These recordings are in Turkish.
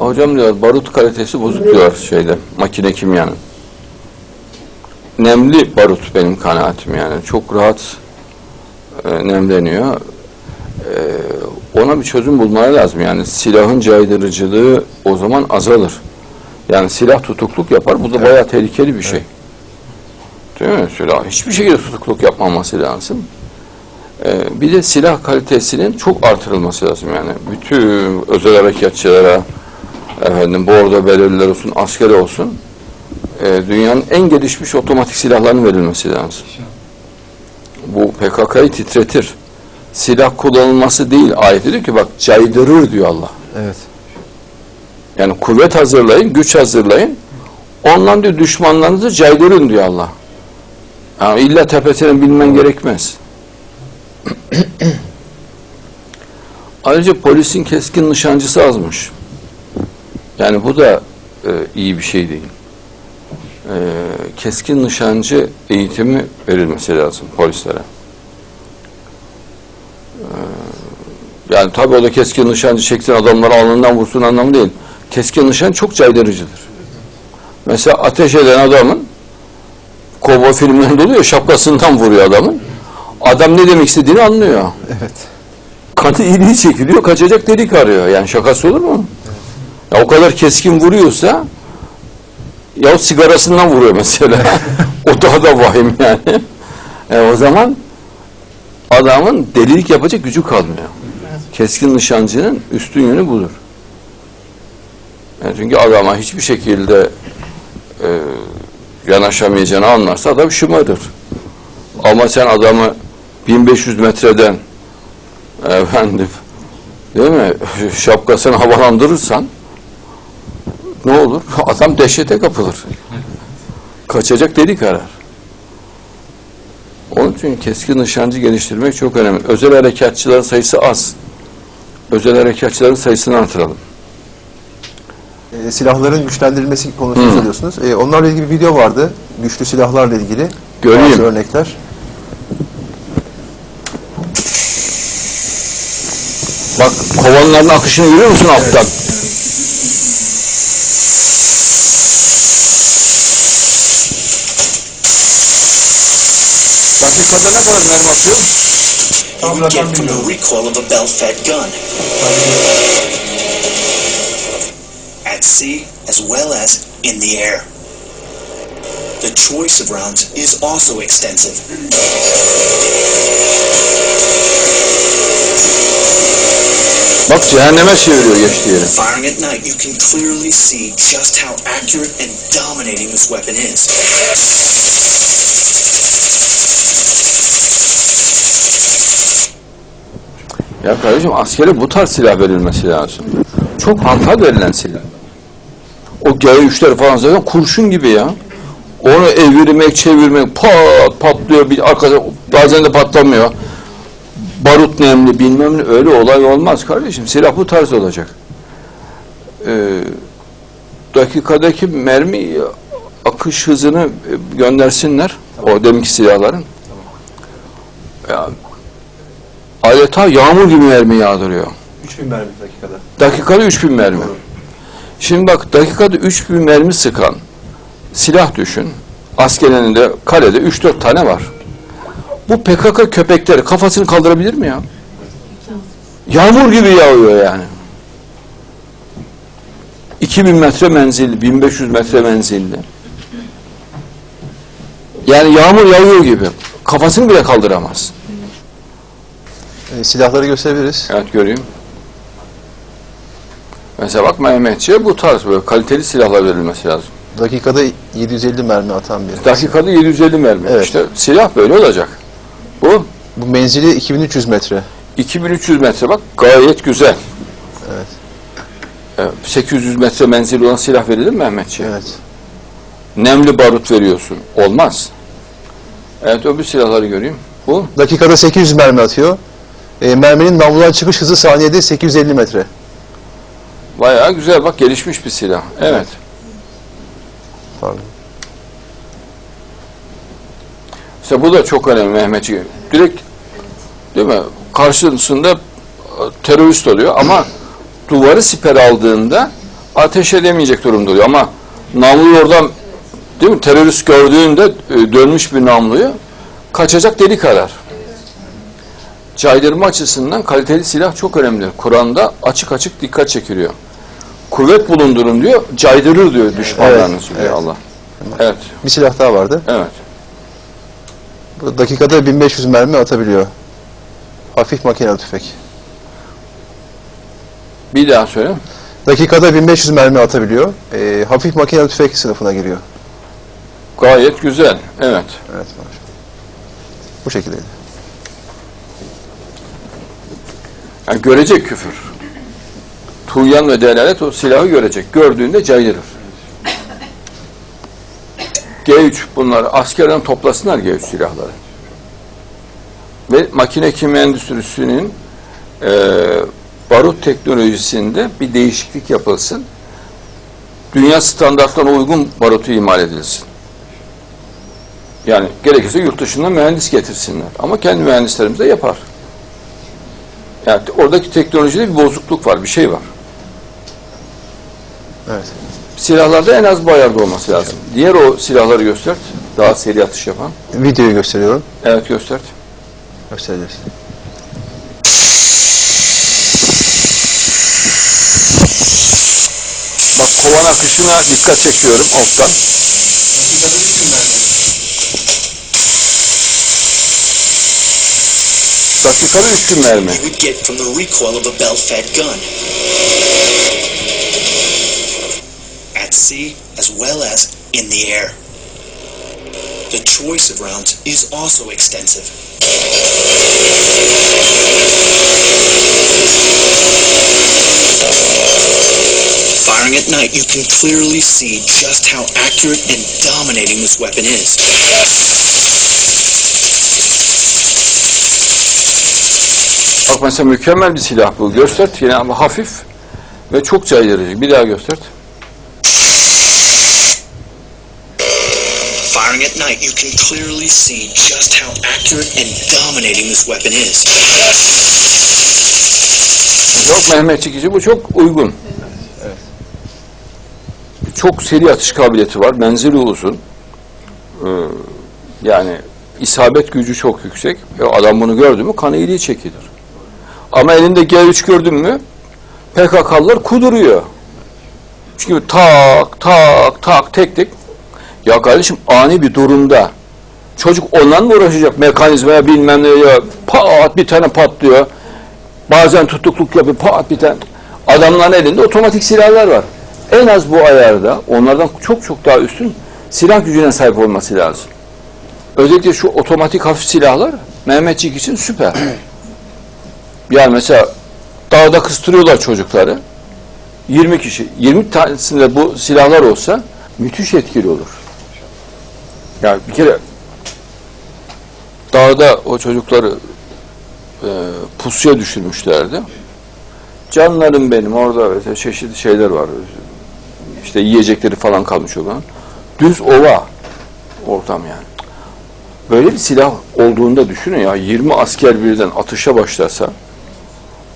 Hocam diyor barut kalitesi bozuk diyor şeyde makine kimyanın. Nemli barut benim kanaatim yani. Çok rahat e, nemleniyor. E, ona bir çözüm bulmaları lazım. Yani silahın caydırıcılığı o zaman azalır. Yani silah tutukluk yapar. Bu da bayağı tehlikeli bir şey. Değil mi? Silah hiçbir şekilde tutukluk yapmaması lazım. E, bir de silah kalitesinin çok artırılması lazım yani. Bütün özel harekatçılara, efendim bordo belirliler olsun, askeri olsun e, dünyanın en gelişmiş otomatik silahlarının verilmesi lazım. Bu PKK'yı titretir. Silah kullanılması değil. Ayet diyor ki bak caydırır diyor Allah. Evet. Yani kuvvet hazırlayın, güç hazırlayın. Ondan diyor düşmanlarınızı caydırın diyor Allah. Yani illa tepesini bilmen gerekmez. Ayrıca polisin keskin nişancısı azmış. Yani bu da e, iyi bir şey değil. E, keskin nişancı eğitimi verilmesi lazım polislere. E, yani tabii o da keskin nişancı çeksin adamları alnından vursun anlamı değil. Keskin nişan çok caydırıcıdır. Mesela ateş eden adamın kovboy filmlerinde oluyor şapkasından vuruyor adamın. Adam ne demek istediğini anlıyor. Evet. Kanı iliği çekiliyor, kaçacak delik arıyor. Yani şakası olur mu? Ya o kadar keskin vuruyorsa ya sigarasından vuruyor mesela. o daha da vahim yani. E, o zaman adamın delilik yapacak gücü kalmıyor. Keskin nişancının üstün yönü budur. Yani çünkü adama hiçbir şekilde e, yanaşamayacağını anlarsa adam şımarır. Ama sen adamı 1500 metreden efendim değil mi şapkasını havalandırırsan ne olur? Adam dehşete kapılır. Kaçacak delik arar. Onun için keskin nişancı geliştirmek çok önemli. Özel harekatçıların sayısı az. Özel harekatçıların sayısını artıralım. Ee, silahların güçlendirilmesi konusunu Hı. soruyorsunuz. Ee, onlarla ilgili bir video vardı. Güçlü silahlarla ilgili. Göreyim. Bazı örnekler. Bak kovanların akışını görüyor musun alttan? Dakikada ne kadar mermi atıyor? you get from the recoil of a bell-fed gun. At sea, as well as in the air. The choice of rounds is also extensive. Bak cehenneme çeviriyor geçtiği yeri. Firing at night, you can clearly see just how accurate and dominating this weapon is. Ya kardeşim askere bu tarz silah verilmesi lazım. Çok hantal verilen silah. O G3'ler falan zaten kurşun gibi ya. Onu evirmek, çevirmek, pat patlıyor bir arkada bazen de patlamıyor. Barut nemli, bilmem ne öyle olay olmaz kardeşim. Silah bu tarz olacak. Ee, dakikadaki mermi akış hızını e, göndersinler. O deminki silahların. Ya, adeta yağmur gibi mermi yağdırıyor. 3000 mermi dakikada. Dakikada 3000 mermi. Şimdi bak dakikada 3000 mermi sıkan silah düşün. Askerinin de kalede 3-4 tane var. Bu PKK köpekleri kafasını kaldırabilir mi ya? Yağmur gibi yağıyor yani. 2000 metre menzilli, 1500 metre menzilli. Yani yağmur yağıyor gibi. Kafasını bile kaldıramaz. Ee, silahları gösterebiliriz. Evet göreyim. Mesela bak Mehmetçi'ye bu tarz böyle kaliteli silahlar verilmesi lazım. Dakikada 750 mermi atan bir. Dakikada 750 mermi. Evet. İşte silah böyle olacak. Bu menzili 2300 metre. 2300 metre bak gayet güzel. Evet. Evet, 800 metre menzili olan silah verilir mi Mehmetçi'ye? Evet. Nemli barut veriyorsun. Olmaz. Evet öbür silahları göreyim. Bu Dakikada 800 mermi atıyor. Ee, merminin namludan çıkış hızı saniyede 850 metre. bayağı güzel bak gelişmiş bir silah. Evet. Pardon. İşte bu da çok önemli Mehmetçi. Direkt değil mi? Karşısında e, terörist oluyor ama duvarı siper aldığında ateş edemeyecek durumda oluyor ama namluyu oradan değil mi terörist gördüğünde e, dönmüş bir namluyu kaçacak delik arar. Caydırma açısından kaliteli silah çok önemli. Kur'an'da açık açık dikkat çekiliyor. Kuvvet bulundurun diyor, caydırır diyor düşmanlarınız Evet, evet. Allah. Evet, Bir silah daha vardı. evet. Bu dakikada 1500 mermi atabiliyor. Hafif makinalı tüfek. Bir daha söyle. Dakikada 1500 mermi atabiliyor. Ee, hafif makinalı tüfek sınıfına giriyor. Gayet güzel. Evet. Evet maşallah. Bu şekildeydi. Yani görecek küfür. Tuğyan ve delalet o silahı görecek. Gördüğünde caydırır. G3 bunlar askerden toplasınlar G3 silahları. Ve makine kimya endüstrisinin e, barut teknolojisinde bir değişiklik yapılsın. Dünya standartlarına uygun barutu imal edilsin. Yani gerekirse yurt dışından mühendis getirsinler. Ama kendi mühendislerimiz de yapar. Yani oradaki teknolojide bir bozukluk var, bir şey var. Evet. Silahlarda en az bu ayarda olması lazım. Diğer o silahları göstert. Daha seri atış yapan. Videoyu gösteriyorum. Evet göstert. Göstereceğiz. Bak kovan akışına dikkat çekiyorum alttan. Dakikada 3000 mermi. At sea as well as in the air. The choice of rounds is also extensive. Firing at night, you can clearly see just how accurate and dominating this weapon is. Bak mesela mükemmel bir silah bu. Göstert yine ama hafif ve çok caydırıcı. Bir daha göstert. Night, you can clearly see just how accurate and dominating this weapon is. Çok Mehmet Çekici bu çok uygun. Çok seri atış kabiliyeti var. Menzili uzun. Ee, yani isabet gücü çok yüksek. E, adam bunu gördü mü kan iyiliği çekilir. Ama elinde G3 gördün mü PKK'lılar kuduruyor. Çünkü tak tak tak tek tek ya kardeşim ani bir durumda çocuk ondan mı uğraşacak mekanizmaya bilmem ne ya pat bir tane patlıyor. Bazen tutukluk yapıyor pat bir tane. Adamların elinde otomatik silahlar var. En az bu ayarda onlardan çok çok daha üstün silah gücüne sahip olması lazım. Özellikle şu otomatik hafif silahlar Mehmetçik için süper. Yani mesela dağda kıstırıyorlar çocukları. 20 kişi. 20 tanesinde bu silahlar olsa müthiş etkili olur. Yani bir kere dağda o çocukları e, pusuya düşürmüşlerdi. Canlarım benim orada çeşitli şeyler var. İşte yiyecekleri falan kalmış olan. Düz ova ortam yani. Böyle bir silah olduğunda düşünün ya 20 asker birden atışa başlasa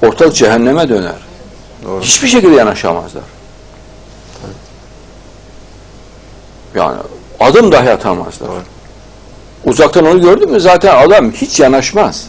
ortak cehenneme döner. Doğru. Hiçbir şekilde yanaşamazlar. Yani adım dahi atamazlar. Uzaktan onu gördün mü zaten adam hiç yanaşmaz.